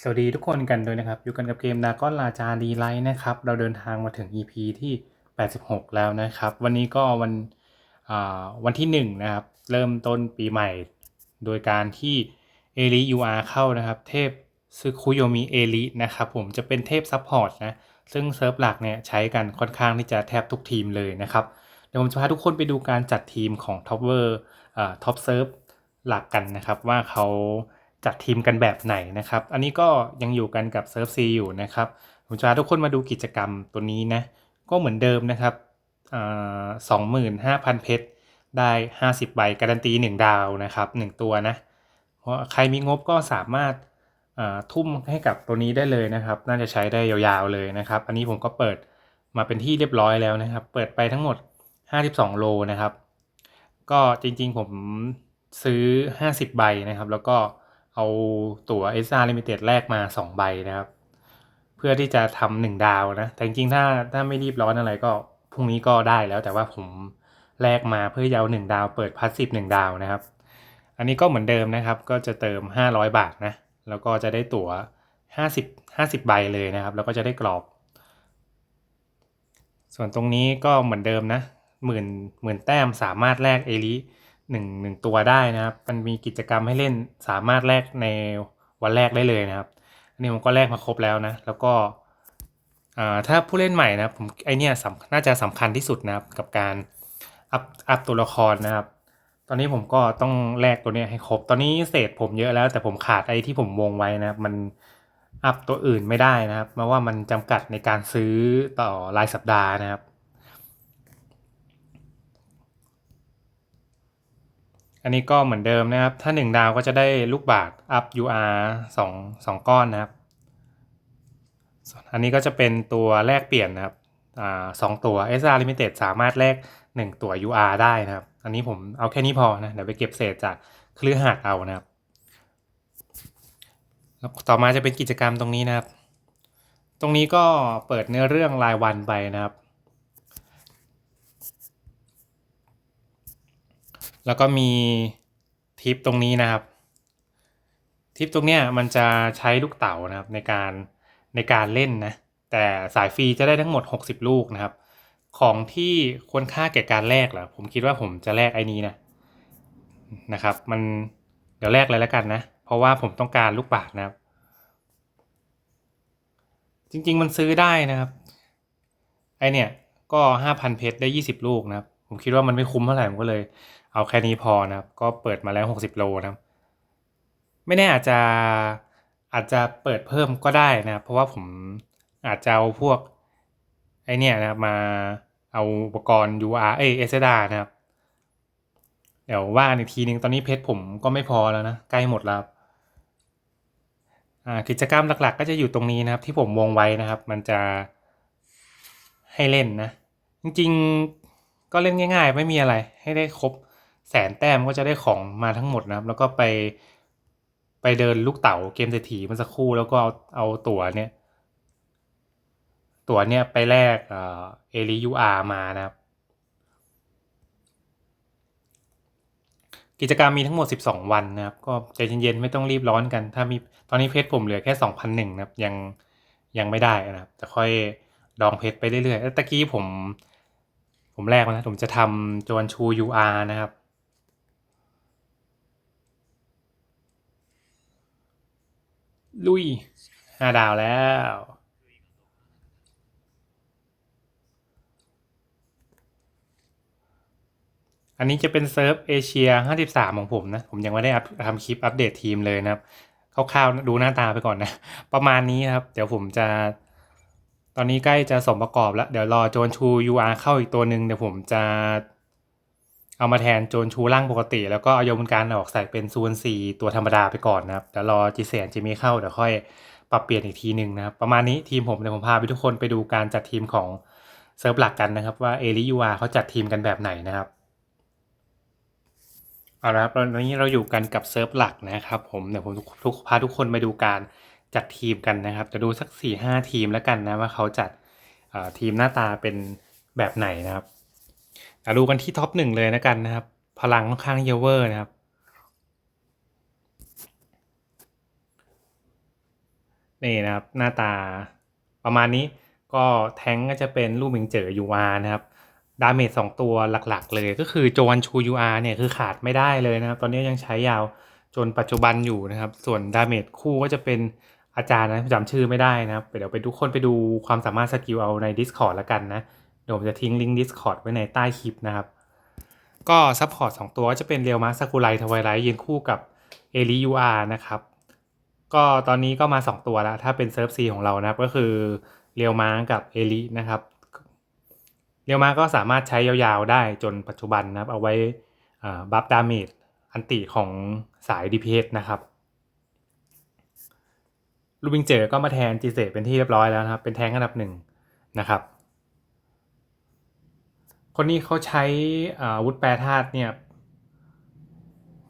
สวัสดีทุกคนกันด้วยนะครับ อยู่กันกับเกมดาก้อนลาจาดีไลท์นะครับ เราเดินทางมาถึง EP ที่ 86 แล้วนะครับ วันนี้ก็วันวันที่ 1 นะครับ เริ่มต้นปีใหม่ โดยการที่เอลิยูอาเข้านะครับ เทพซึคุโยมิเอลินะครับผมจะเป็นเทพซัพพอร์ตนะ ซึ่งเซิร์ฟหลักเนี่ยใช้กันค่อนข้างที่จะแทบทุกทีมเลยนะครับ เดี๋ยวผมจะพาทุกคนไปดูการจัดทีมของท็อปเวอร์ท็อปเซิร์ฟหลักกันนะครับว่าเขา จัดทีมกันแบบไหนนะครับ อันนี้ก็ยังอยู่กันกับเซิร์ฟซีอยู่นะครับผมจะพาทุกคนมาดูกิจกรรมตัวนี้นะ ก็เหมือนเดิมนะครับสองหมื่นห้าพันเพชรได้ห้าสิบใบการันตีหนึ่งดาวนะครับหนึ่งตัวนะ เพราะใครมีงบก็สามารถทุ่มให้กับตัวนี้ได้เลยนะครับ น่าจะใช้ได้ยาวๆเลยนะครับ อันนี้ผมก็เปิดมาเป็นที่เรียบร้อยแล้วนะครับ เปิดไปทั้งหมด 52 โลนะครับ ก็จริงๆผมซื้อ 50 ใบนะครับ แล้วก็ เอาตั๋ว s r Limited แลกมา 2 ใบนะครับ เพื่อที่จะทำหนึ่งดาวนะ แต่จริงๆถ้าถ้าไม่รีบร้อนอะไรก็พรุ่งนี้ก็ได้แล้ว แต่ว่าผมแลกมาเพื่อจะเอาหนึ่งดาว เปิดพัสซีฟหนึ่งดาวนะครับ อันนี้ก็เหมือนเดิมนะครับ ก็จะเติม 500 บาทนะ แล้วก็จะได้ตั๋ว 50 50 ใบเลยนะครับ แล้วก็จะได้กรอบ ส่วนตรงนี้ก็เหมือนเดิมนะหมื่นหมื่นแต้มสามารถแลกเอลิ หนึ่งหนึ่งตัวได้นะครับ มันมีกิจกรรมให้เล่นสามารถแลกในวันแรกได้เลยนะครับ อันนี้ผมก็แลกมาครบแล้วนะ แล้วก็ถ้าผู้เล่นใหม่นะผมไอเนี้ยน่าจะสำคัญที่สุดนะครับกับการอัพอัพตัวละครนะครับ ตอนนี้ผมก็ต้องแลกตัวนี้ให้ครบ ตอนนี้เศษผมเยอะแล้ว แต่ผมขาดไอที่ผมวงไว้นะครับ มันอัพตัวอื่นไม่ได้นะครับเพราะว่ามันจำกัดในการซื้อต่อรายสัปดาห์นะครับ อันนี้ก็เหมือนเดิมนะครับ ถ้า 1 ดาวก็จะได้ลูกบาทอัพ UR 2 2 ก้อนนะครับ อันนี้ก็จะเป็นตัวแลกเปลี่ยนนะครับอสองตัว SR Limited สามารถแลก 1 ตัว UR ได้นะครับ อันนี้ผมเอาแค่นี้พอนะ เดี๋ยวไปเก็บเศษจากเครือหัดเอานะครับ ต่อมาจะเป็นกิจกรรมตรงนี้นะครับ ตรงนี้ก็เปิดเนื้อเรื่องรายวันไปนะครับ แล้วก็มีทิปตรงนี้นะครับ ทิปตรงเนี้ยมันจะใช้ลูกเต๋านะครับในการในการเล่นนะ แต่สายฟรีจะได้ทั้งหมด 60 ลูกนะครับ ของที่ควรค่าแก่การแลกเหรอผมคิดว่าผมจะแลกไอ้นี้นะนะครับ มันเดี๋ยวแลกเลยแล้วกันนะ เพราะว่าผมต้องการลูกบาศนะครับ จริงๆมันซื้อได้นะครับ ไอเนี่ยก็ห้าพันเพชรได้ยี่สิบลูกนะครับ ผมคิดว่ามันไม่คุ้มเท่าไหร่ผมก็เลย เอาแค่นี้พอนะครับ ก็เปิดมาแล้วหกสิบโลนะครับไม่แน่อาจจะอาจจะเปิดเพิ่มก็ได้นะครับ เพราะว่าผมอาจจะเอาพวกไอเนี่ยนะครับมาเอาอุปกรณ์ UR เอเอสดานะครับ เดี๋ยวว่าอีกทีนึงตอนนี้เพชรผมก็ไม่พอแล้วนะใกล้หมดแล้วกิจกรรมหลักๆ ก็จะอยู่ตรงนี้นะครับ ที่ผมวงไว้นะครับ มันจะให้เล่นนะ จริง ก็เล่นง่ายๆ ไม่มีอะไรให้ได้ครบแสนแต้มก็จะได้ของมาทั้งหมดนะครับ แล้วก็ไปไปเดินลูกเต๋าเกมเศรษฐีมันสักครู่แล้วก็เอาเอาตั๋วเนี่ย ตั๋วเนี่ยไปแลกเอลิยูอาร์มานะครับ กิจกรรมมีทั้งหมด 12 วันนะครับ ก็ใจเย็นๆไม่ต้องรีบร้อนกัน ถ้ามีตอนนี้เพชรผมเหลือแค่ 2,001นะครับยังยังไม่ได้นะครับ จะค่อยดองเพชรไปเรื่อยๆแล้วตะกี้ผม ผมแรกนะผมจะทำจวนชู UR นะครับ ลุยห้าดาวแล้ว อันนี้จะเป็นเซิร์ฟเอเชีย 53 ของผมนะ ผมยังไม่ได้ทำคลิปอัปเดตทีมเลยนะครับคร่าวๆดูหน้าตาไปก่อนนะ ประมาณนี้ครับ เดี๋ยวผมจะ ตอนนี้ใกล้จะสมประกอบแล้ว เดี๋ยวรอโจนชู UR เข้าอีกตัวหนึ่งเดี๋ยวผมจะเอามาแทนโจนชูร่างปกติ แล้วก็เอายมการออกใส่เป็นซูนซีตัวธรรมดาไปก่อนนะครับเดี๋ยวรอจีเซียนจะมีเข้าเดี๋ยวค่อยปรับเปลี่ยนอีกทีหนึ่งนะครับ ประมาณนี้ทีมผมเดี๋ยวผมพาไปทุกคนไปดูการจัดทีมของเซิร์ฟหลักกันนะครับ ว่าเอลิยูอาเขาจัดทีมกันแบบไหนนะครับเอาละครับตอนนี้เราอยู่กันกับเซิร์ฟหลักนะครับ ผมเดี๋ยวผมทุกพาทุกคนไปดูการ จัดทีมกันนะครับจะดูสัก4ี่ห้าทีมแล้วกันนะว่าเขาจัดทีมหน้าตาเป็นแบบไหนนะครับดูกันที่ท็อปหนึ่งเลยนะกันนะครับ พลังค่อนข้างเยอะเวอร์นะครับ นี่นะครับหน้าตาประมาณนี้ก็แท้งก็จะเป็นลูกมิงเจอ UR นะครับดาเมจสองตัวหลักๆ เลยก็คือโจวันชู UR เนี่ยคือขาดไม่ได้เลยนะครับ ตอนนี้ยังใช้ยาวจนปัจจุบันอยู่นะครับ ส่วนดาเมจคู่ก็จะเป็น อาจารย์นะจำชื่อไม่ได้นะครับเดี๋ยวไปทุกคนไปดูความสามารถสกิลเอาใน Discord แล้วกันนะเดี๋ยวผมจะทิ้งลิงก์ Discord ไว้ในใต้คลิปนะครับ ก็ซัพพอร์ตสองตัวจะเป็นเรียวมาสกุไลทวายไลท์ยืนคู่กับเอลิยูอาร์นะครับ ก็ตอนนี้ก็มา 2 ตัวแล้ว ถ้าเป็นเซิร์ฟซีของเรานะครับก็คือเรียวมากับเอลินะครับเรียวมาก็สามารถใช้ยาวๆได้จนปัจจุบันนะครับ เอาไว้บัฟดาเมจอันติของสาย DPS นะครับ ลูบิงเจอก็มาแทนจีเซเป็นที่เรียบร้อยแล้วนะครับ เป็นแทงอันดับหนึ่งนะครับ คนนี้เขาใช้อาวุธแปรธาตุเนี่ย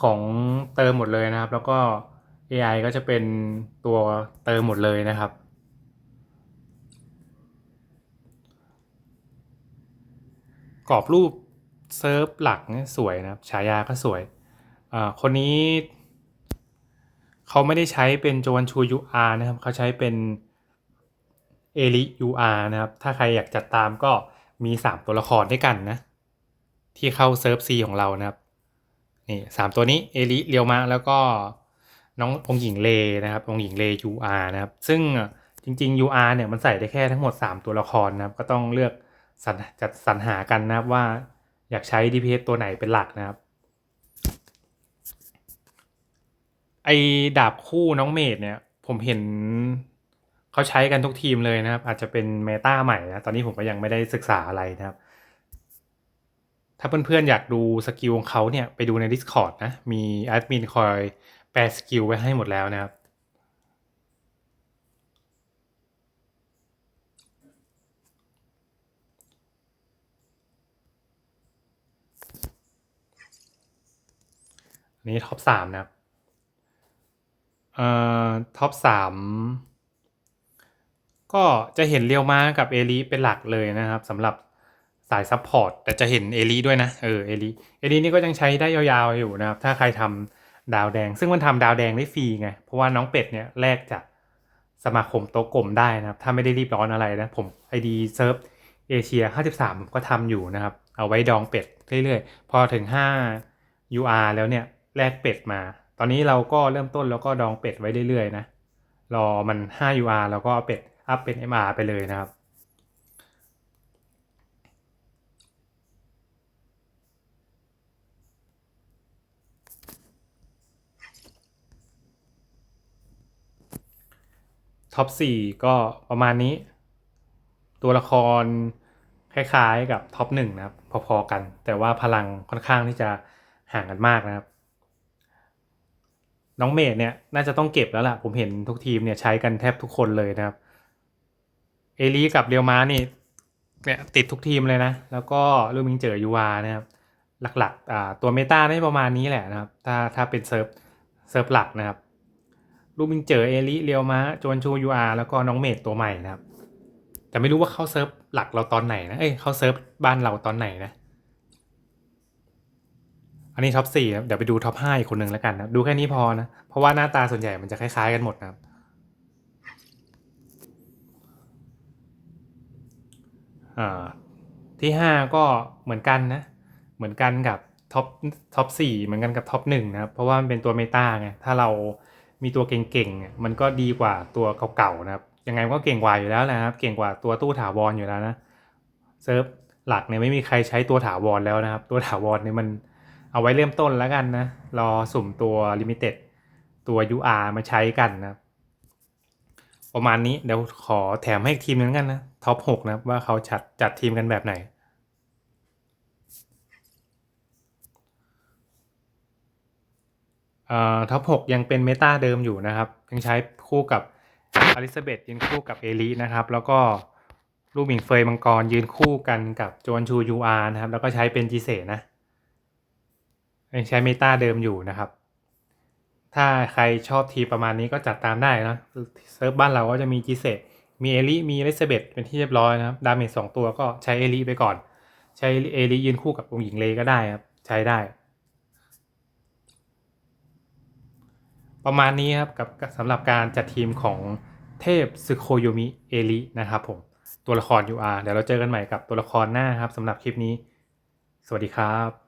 ของเติมหมดเลยนะครับ แล้วก็ AI ก็จะเป็นตัวเติมหมดเลยนะครับ กรอบรูปเซิร์ฟหลักเนี่ยสวยนะครับฉายาก็สวยคนนี้ เขาไม่ได้ใช้เป็นโจวันชู UR นะครับเขาใช้เป็นเอลิ UR นะครับ ถ้าใครอยากจัดตามก็มี 3 ตัวละครด้วยกันนะ ที่เข้าเซิร์ฟ C ของเรานะครับ นี่สามตัวนี้เอลิเรียวมาแล้วก็น้ององหญิงเลนะครับองหญิงเล UR นะครับ ซึ่งจริง ๆ UR เนี่ยมันใส่ได้แค่ทั้งหมด 3 ตัวละครนะครับ ก็ต้องเลือกจัดสรรหากันนะครับว่าอยากใช้ DPS ตัวไหนเป็นหลักนะครับ ไอ้ดาบคู่น้องเมดเนี่ย ผมเห็นเขาใช้กันทุกทีมเลยนะครับ อาจจะเป็นเมตาใหม่นะ ตอนนี้ผมก็ยังไม่ได้ศึกษาอะไรนะครับ ถ้าเพื่อนๆอยากดูสกิลของเขาเนี่ย ไปดูใน Discord นะ มีแอดมินคอยแปลสกิลไว้ให้หมดแล้วนะครับนนี้ท็อปสามนะครับ เอ่อท็อปสามก็จะเห็นเรียวมากับเอลีเป็นหลักเลยนะครับสำหรับสายซัพพอร์ตแต่จะเห็นเอลีด้วยนะเออเอลีเอลีนี่ก็ยังใช้ได้ยาวๆอยู่นะครับ ถ้าใครทำดาวแดง ซึ่งมันทำดาวแดงได้ฟรีไง เพราะว่าน้องเป็ดเนี่ยแลกจากสมาคมโต๊ะกลมได้นะครับ ถ้าไม่ได้รีบร้อนอะไรนะ ผมไอดีเซิร์ฟเอเชีย 53 ผมก็ทำอยู่นะครับ เอาไว้ดองเป็ดเรื่อยๆ พอถึง 5 UR แล้วเนี่ยแลกเป็ดมา ตอนนี้เราก็เริ่มต้นแล้วก็ดองเป็ดไว้เรื่อยๆนะ รอมัน 5 UR แล้วก็เป็ดอัพเป็น MR ไปเลยนะครับ ท็อปสี่ก็ประมาณนี้ ตัวละครคล้ายๆกับท็อปหนึ่งนะครับ พอๆกัน แต่ว่าพลังค่อนข้างที่จะห่างกันมากนะครับ น้องเมดเนี่ยน่าจะต้องเก็บแล้วล่ะ ผมเห็นทุกทีมเนี่ยใช้กันแทบทุกคนเลยนะครับ เอลีกับเรียวมานี่เนี่ยติดทุกทีมเลยนะ แล้วก็ลูมิงเจอยูวานะครับ หลักๆตัวเมตาได้ประมาณนี้แหละนะครับ ถ้าถ้าเป็นเซิร์ฟเซิร์ฟหลักนะครับลูมิงเจอเอลิเรียวมาโจนชูยูอาร์แล้วก็น้องเมดตัวใหม่นะครับ แต่ไม่รู้ว่าเข้าเซิร์ฟหลักเราตอนไหนนะเอ้ยเข้าเซิร์ฟบ้านเราตอนไหนนะ อันนี้ท็อปสี่เดี๋ยวไปดูท็อปห้าอีกคนหนึ่งแล้วกันนะดูแค่นี้พอนะ เพราะว่าหน้าตาส่วนใหญ่มันจะคล้ายๆกันหมดนะครับอ่าที่ห้าก็เหมือนกันนะ เหมือนกันกับท็อปท็อปสี่เหมือนกันกับท็อปหนึ่งนะครับเพราะว่ามันเป็นตัวเมตาไงถ้าเรามีตัวเก่งๆมันก็ดีกว่าตัวเก่าๆนะครับยังไงก็เก่งกว่าอยู่แล้วนะครับ เก่งกว่าตัวตู้ถาวรอยู่แล้วนะเซิร์ฟหลักเนี่ยไม่มีใครใช้ตัวถาวรแล้วนะครับ ตัวถาวรเนี่ยมัน เอาไว้เริ่มต้นแล้วกันนะ รอสุ่มตัวลิมิเต็ดตัว UR มาใช้กันนะครับประมาณนี้เดี๋ยวขอแถมให้ทีมนึงกันนะท็อปหกนะว่าเขาจัดจัดทีมกันแบบไหน เอ่อท็อปหกยังเป็นเมตาเดิมอยู่นะครับ ยังใช้คู่กับอลิซาเบธยืนคู่กับเอลีนะครับ แล้วก็ลูกหมิงเฟยมังกรยืนคู่กันกับโจนชูยูอาร์นะครับ แล้วก็ใช้เป็นจีเซนะ ยังใช้เมตาเดิมอยู่นะครับ ถ้าใครชอบทีประมาณนี้ก็จัดตามได้นะเซิร์ฟบ้านเราก็จะมีจีเซมีเอลีมีอลิซาเบธเป็นที่เรียบร้อยนะครับ ดาเมจสองตัวก็ใช้เอลีไปก่อน ใช้เอลียืนคู่กับองค์หญิงเลก็ได้ครับ ใช้ได้ ประมาณนี้ครับกับสำหรับการจัดทีมของเทพซึโคโยมิเอรินะครับผมตัวละคร UR เดี๋ยวเราเจอกันใหม่กับตัวละครหน้าครับสำหรับคลิปนี้ สวัสดีครับ